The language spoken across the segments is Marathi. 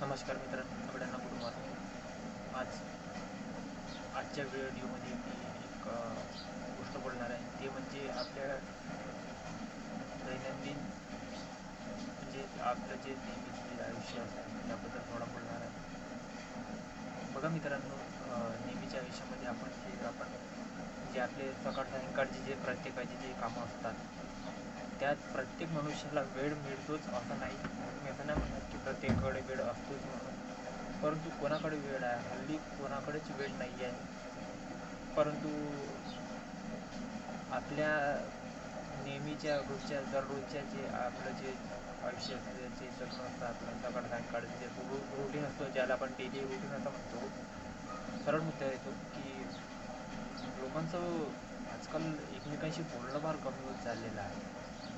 नमस्कार मित्रांनो सगळ्यांना गुड मॉर्निंग आज आजच्या व्हिडिओमध्ये मी एक गोष्ट बोलणार आहे. ते म्हणजे आपल्या दैनंदिन म्हणजे आपलं जे नेहमीचे जे आयुष्य असतं त्याबद्दल थोडा बोलणार आहे. बघा मित्रांनो नेहमीच्या आयुष्यामध्ये आपण जे आपण जे आपले सकाळ सायंकाळचे जे प्रत्येकाचे जे कामं असतात त्यात प्रत्येक मनुष्याला वेळ मिळतोच असं नाही. मी असं नाही प्रत्येकाकडे वेळ असतोच म्हणून. परंतु कोणाकडे वेळ आहे? हल्ली कोणाकडेच वेळ नाही आहे परंतु आपल्या नेहमीच्या रोजच्या दररोजच्या जे आपलं जे आयुष्य असते जे जगणं असतं आपलं सकाळ सायंकाळ जे रुटीन असतो ज्याला आपण डेली रुटीन असं म्हणतो सरळ मुद्दा येतो की लोकांचं आजकाल एकमेकांशी बोलणं फार कमी होत चाललेलं आहे.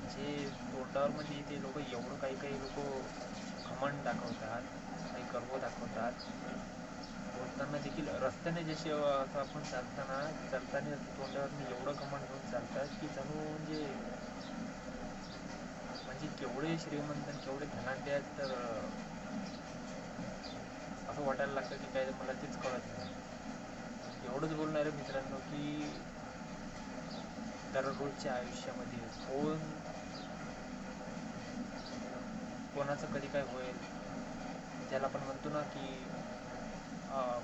जे तोंडावर म्हणजे ते लोक एवढं काही काही लोक घमंड दाखवतात काही गर्व दाखवतात. बोलताना देखील रस्त्याने जसे असं आपण चालताना चालताना तोंडावर एवढं घमंड घेऊन चालतात की जणू म्हणजे म्हणजे केवढे श्रीमंत केवढे धनाढ्य आहेत तर असं वाटायला लागतं की काय मला तेच कळत नाही. एवढंच बोलणार आहे मित्रांनो की दररोजच्या आयुष्यामध्ये फोन कोणाचं कधी काय होईल ज्याला आपण म्हणतो ना की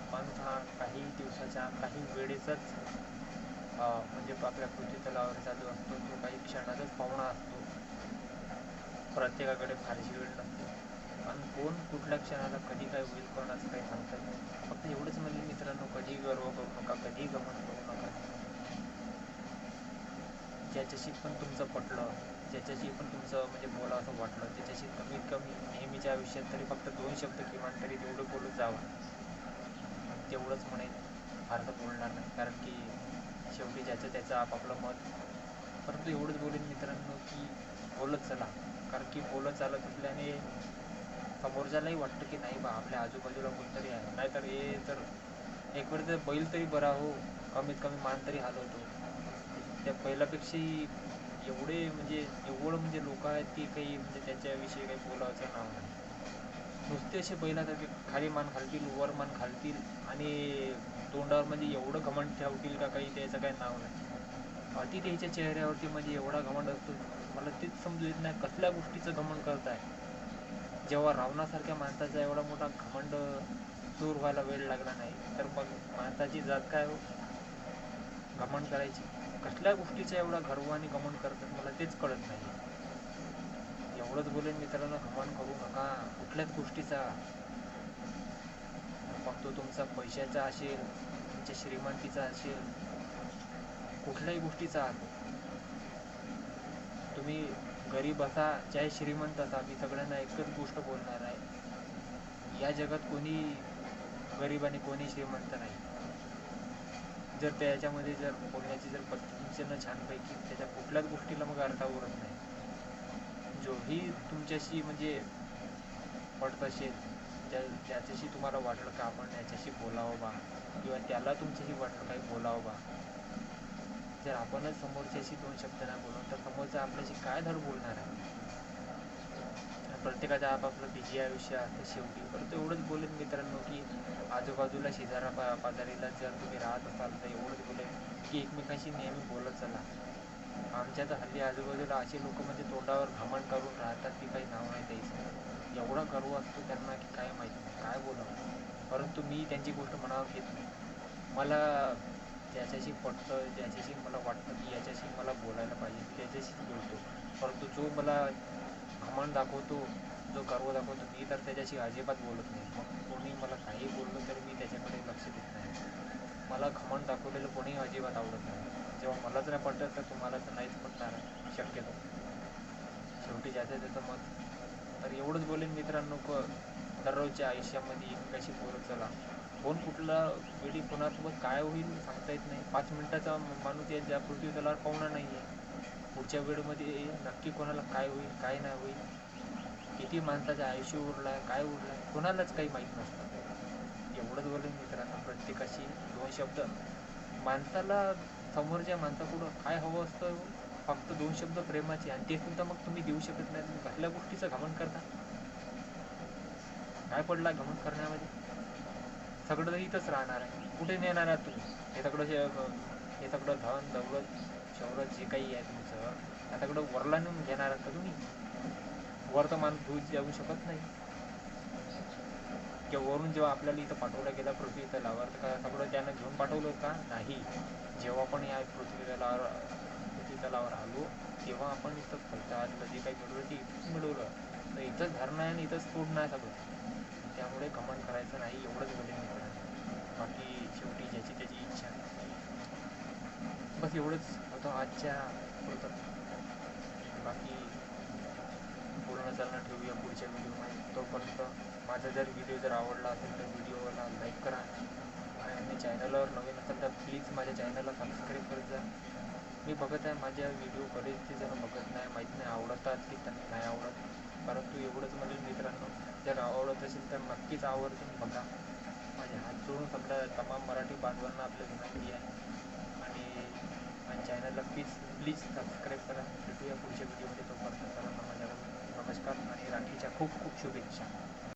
माणूस हा काही दिवसाच्या काही वेळेचाच म्हणजे आपल्या पृथ्वी तलावर चालू असतो तो काही क्षणाचाच पाहुणा असतो. प्रत्येकाकडे फारशी वेळ नसते. आणि कोण कुठल्या क्षणाला कधी काय होईल कोणाचं काही सांगता नाही. फक्त एवढंच म्हणजे मित्रांनो कधी गर्व करू नका कधी गमन करू नका. ज्याच्याशी पण तुमचं पटलं ज्याच्याशी पण तुमचं म्हणजे बोला असं वाटलं त्याच्याशी कमीत कमी नेहमीच्या आयुष्यात तरी फक्त दोन शब्द किमान तरी तेवढं बोलत जावं. तेवढंच म्हणेन फारसं बोलणार नाही. कारण की शेवटी ज्याचं त्याचं आपापलं मत. परंतु एवढंच बोलेन मित्रांनो की बोलत चला. कारण की बोलत चालत असल्याने समोरच्यालाही वाटतं की नाही बा आपल्या आजूबाजूला कोणतरी आहे. नाहीतर हे तर एक वेळ तर बैल तरी बरा हो कमीत कमी मान तरी हलवतो. त्या बैलापेक्षाही एवढे म्हणजे एवढं म्हणजे लोक आहेत की काही म्हणजे त्याच्याविषयी काही बोलायचं नाव नाही. नुसते असे बैलासारखे खाली मान घालतील वर मान घालतील आणि तोंडावर म्हणजे एवढं घमंड ठेवतील का काही त्याचं काही नाव नाही. अति त्याच्या चेहऱ्यावरती म्हणजे एवढा घमंड असतो. मला तेच समजू येत नाही कसल्या गोष्टीचं घमंड करताय. जेव्हा रावणासारख्या माणसाचा एवढा मोठा घमंड दूर व्हायला वेळ लागला नाही तर मग माणसाची जात काय हो? घमंड करायची. कसल्या गोष्टीचा एवढा गर्व आणि घमंड करतात मला तेच कळत नाही. एवढंच बोलेन मित्रांनो घमंड करू नका कुठल्याच गोष्टीचा. मग तो तुमचा पैशाचा असेल तुमच्या श्रीमंतीचा असेल कुठल्याही गोष्टीचा. तुम्ही गरीब असा चाहे श्रीमंत असा मी सगळ्यांना एकच गोष्ट बोलणार आहे. या जगात कोणी गरीब आणि कोणी श्रीमंत नाही. जर त्याच्यामध्ये जर बोलण्याची जर पद्धती ना छानपैकी त्याच्या कुठल्याच गोष्टीला मग अर्थ उरत नाही. जोही तुमच्याशी म्हणजे पडत असेल त्या त्याच्याशी तुम्हाला वाटलं का आपण याच्याशी बोलावं बा? किंवा त्याला तुमच्याशी वाटलं काही बोलावं बा? जर आपणच समोरच्याशी दोन शब्द नाही बोलून तर समोरचा आपल्याशी काय धड बोलणार आहे? प्रत्येकाचा आपापलं बिझी आयुष्य असतं शेवटी. परंतु एवढंच बोलेन मित्रांनो की आजूबाजूला शेजारा पा पाजारीला जर तुम्ही राहत असाल तर एवढंच बोलेन की एकमेकांशी नेहमी बोलत चला. आमच्या तर हल्ली आजूबाजूला असे लोक म्हणजे तोंडावर घमंड करून राहतात की काही नाव नाही द्यायचं. एवढा गर्व असतो त्यांना की काय माहीत नाही काय बोलावं. परंतु मी त्यांची गोष्ट मनावर घेत नाही. मला ज्याच्याशी पटतं ज्याच्याशी मला वाटतं की याच्याशी मला बोलायला पाहिजे मी त्याच्याशीच बोलतो. परंतु जो मला घमंड दाखवतो जो गर्व दाखवतो मी तर त्याच्याशी अजिबात बोलत नाही. मग कोणी मला काही बोललं तर मी त्याच्याकडे लक्ष देत नाही. मला घमंड दाखवलेलं कोणीही अजिबात आवडत नाही. जेव्हा मलाच नाही पटत तर तुम्हाला तर नाहीच पटणार शक्यतो. शेवटी ज्याचं त्याचं मत. तर एवढंच बोलेन मित्रांनो क दररोजच्या आयुष्यामध्ये एकमेकाशी बोलत चला. कोण कुठला वेळी कोणासोबत काय होईल सांगता येत नाही. पाच मिनिटाचा माणूस या ज्या पृथ्वी तलावर पाहुणा नाही आहे पुढच्या वेळेमध्ये नक्की कोणाला काय होईल काय नाही होईल. किती माणसाचं आयुष्य उरला आहे काय उरलं आहे कोणालाच काही माहीत नसतं. एवढंच बोलेन मित्रांनो प्रत्येकाशी दोन शब्द. माणसाला समोरच्या माणसापुढं काय हवं असतं? फक्त दोन शब्द प्रेमाचे आणि ते सुद्धा मग तुम्ही देऊ शकत नाही. तुम्ही कसल्या गोष्टीचं घमन करता? काय पडला घमंड करण्यामध्ये? सगळं इथंच राहणार आहे. कुठे नेणार आहात तुम्ही? हे सगळं हे हे सगळं धन दौलत शौरत जे काही आहे तुमचं त्या सगळं वरला नेऊन घेणार आहात का तुम्ही? वर तर जाऊ शकत नाही. किंवा वरून जेव्हा आपल्याला इथं पाठवला गेलं पृथ्वी तलावर तर सगळं त्यानं घेऊन पाठवलं का? नाही. जेव्हा पण या पृथ्वी तलावर पृथ्वी तलावर आलो तेव्हा आपण इथं फलतातलं जे काही मिळवलं ते मिळवलं. तर इथंच धरणं आहे आणि इथंच सोडणं आहे सगळं. त्यामुळे घमंड करायचं नाही एवढंच बोलेन बाकी शेवटी ज्याची त्याची इच्छा. बस एवढंच. होतं आजच्या होतं बाकी बोलणं चालणं ठेवूया पुढच्या व्हिडिओमध्ये. तोपर्यंत माझा जर व्हिडिओ जर आवडला असेल तर व्हिडिओला लाईक करा. आणि चॅनलवर नवीन असेल तर प्लीज माझ्या चॅनलला सबस्क्राईब करत जा. मी बघत आहे माझ्या व्हिडिओ बरेचसे जण बघत नाही माहीत नाही आवडतात की त्यांना नाही आवडत. परंतु एवढंच म्हणजे मित्रांनो जर आवडत असेल तर नक्कीच आवर्जून बघा. माझे हात जोडून सगळ्या तमाम मराठी बांधवांना आपल्या विनंती आहे. आणि आणि चॅनलला प्लीज प्लीज सबस्क्राईब करा. भेटूया पुढच्या व्हिडिओमध्ये. तोपर्यंत सर्वांना नमस्कार आणि राखीच्या खूप खूप शुभेच्छा.